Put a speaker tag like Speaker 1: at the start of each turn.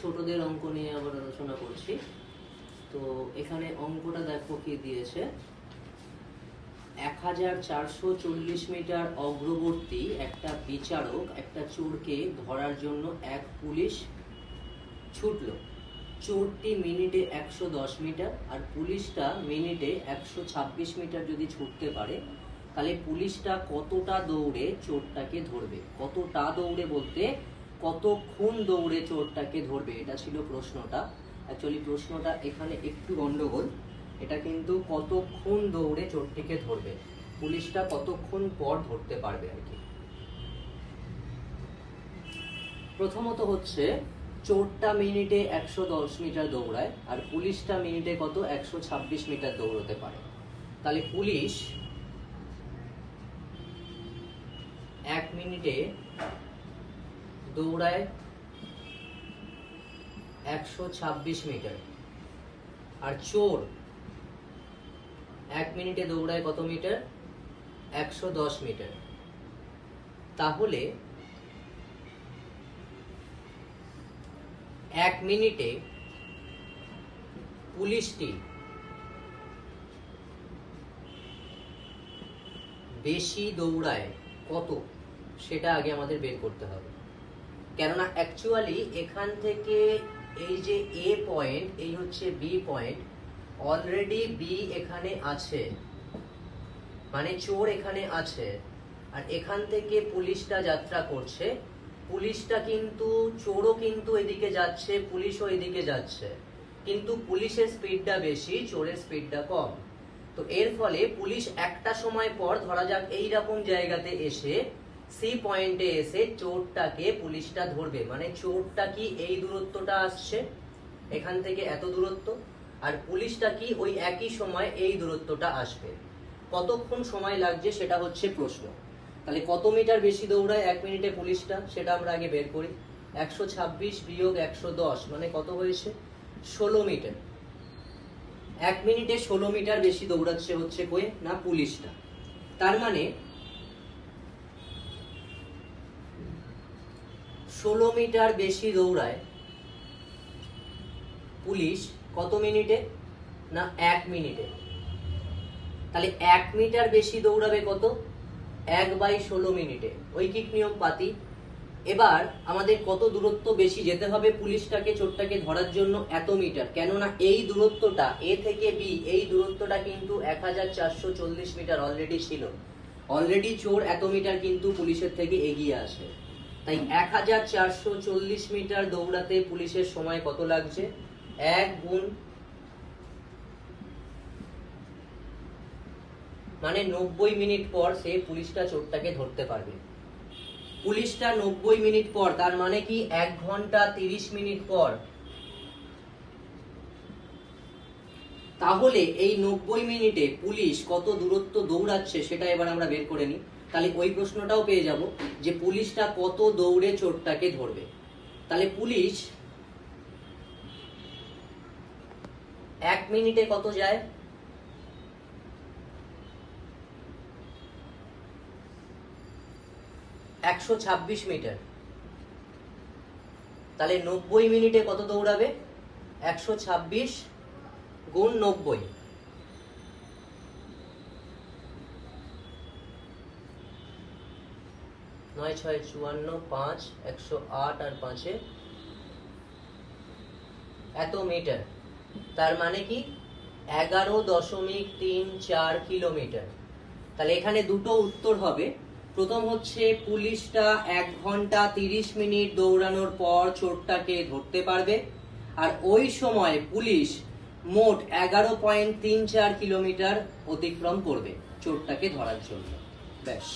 Speaker 1: ছোটদের অঙ্ক নিয়ে আবার আলোচনা করছি। তো এখানে অঙ্কটা দেখো কি দিয়েছে। এক হাজার চারশো চল্লিশ মিটার অগ্রবর্তী একটা বিচারক একটা চোরকে ধরার জন্য এক পুলিশ ছুটলো। চোরটি মিনিটে একশো দশ মিটার আর পুলিশটা মিনিটে একশো ছাব্বিশ মিটার যদি ছুটতে পারে, তাহলে পুলিশটা কতটা দৌড়ে চোরটাকে ধরবে? কতটা দৌড়ে বলতে কতক্ষণ দৌড়ে চোরটাকে ধরবে? এটা ছিল প্রশ্নটা। অ্যাকচুয়ালি প্রশ্নটা এখানে একটু গন্ডগোল। এটা কিন্তু কতক্ষণ দৌড়ে চোরটিকে ধরবে? পুলিশটা কতক্ষণ পর ধরতে পারবে আর কি? প্রথমত হচ্ছে, চোরটা মিনিটে একশো দশ মিটার দৌড়ায় আর পুলিশটা মিনিটে কত? একশো ছাব্বিশ মিটার দৌড়তে পারে। তাহলে পুলিশ এক মিনিটে দৌড়ায় একশো ছাব্বিশ মিটার। আর চোর এক মিনিটে দৌড়ায় কত মিটার? একশো দশ মিটার। তাহলে এক মিনিটে পুলিশটি বেশি দৌড়ায় কত? সেটা আগে আমাদের বের করতে হবে। কেননা অ্যাকচুয়ালি এখান থেকে এই যে এ পয়েন্ট এই হচ্ছে বি পয়েন্ট অলরেডি বি এখানে আছে। মানে চোর এখানে আছে। আর এখান থেকে পুলিশটা যাত্রা করছে। পুলিশটা কিন্তু, চোরও কিন্তু এদিকে যাচ্ছে, পুলিশও এদিকে যাচ্ছে। কিন্তু পুলিশের স্পিডটা বেশি, চোরের স্পিডটা কম। তো এর ফলে পুলিশ একটা সময় পর, ধরা যাক এই রকম জায়গাতে এসে সি পয়েন্টে এসে চোরটাকে পুলিশটা ধরবে। মানে চোরটা কি এই দূরত্বটা আসছে? এখান থেকে এত দূরত্ব? আর পুলিশটা কি ওই একই সময় এই দূরত্বটা আসবে? কতক্ষণ সময় লাগছে সেটা হচ্ছে প্রশ্ন। তাহলে কত মিটার বেশি দৌড়ায় এক মিনিটে পুলিশটা? সেটা আমরা আগে বের করি। একশো ছাব্বিশ বিয়োগ একশো দশ মানে কত হয়েছে? ষোলো মিটার। এক মিনিটে ষোলো মিটার বেশি দৌড়াচ্ছে হচ্ছে কয়ে না পুলিশটা। তার মানে ষোলো মিটার বেশি দৌড়ায় পুলিশ কত মিনিটে? না, এক মিনিটে। তাহলে এক মিটার বেশি দৌড়াবে কত? এক বাই ষোলো মিনিটে। ঐকিক নিয়ম পাতি। এবার আমাদের কত দূরত্ব বেশি যেতে হবে পুলিশটাকে, চোরটাকে ধরার জন্য এত মিটার? কেননা এই দূরত্বটা, এ থেকে বি, এই দূরত্বটা কিন্তু এক হাজার চারশো চল্লিশ মিটার অলরেডি ছিল। অলরেডি চোর এত মিটার কিন্তু পুলিশের থেকে এগিয়ে আসে। তাই এক হাজার চারশো চল্লিশ মিটার দৌড়াতে পুলিশের সময় কত লাগছে? এক গুণ মানে নব্বই মিনিট পর সে পুলিশটা চোরটাকে ধরতে পারবে। পুলিশটা নব্বই মিনিট পর, তার মানে কি এক ঘণ্টা তিরিশ মিনিট পর। তাহলে এই নব্বই মিনিটে পুলিশ কত দূরত্ব দৌড়াচ্ছে সেটা এবার আমরা বের করে নিই। তাহলে ওই প্রশ্নটাও পেয়ে যাব যে পুলিশটা কত দৌড়ে চোরটাকে ধরবে। তাহলে পুলিশ এক মিনিটে কত যায়? একশো ছাব্বিশ মিটার। তাহলে নব্বই মিনিটে কত দৌড়াবে? একশো ছাব্বিশ গুণ নব্বই। নয় ছয় চুয়ান্ন পাঁচ একশো আট আর পাঁচে এত মিটার তার মানে কি? এগারো দশমিক তিন চার কিলোমিটার। তাহলে এখানে দুটো উত্তর হবে। প্রথম হচ্ছে, পুলিশটা এক ঘণ্টা তিরিশ মিনিট দৌড়ানোর পর চোরটাকে ধরতে পারবে। আর ওই সময় পুলিশ মোট এগারো পয়েন্ট তিন চার কিলোমিটার অতিক্রম করবে চোরটাকে ধরার জন্য। ব্যাস।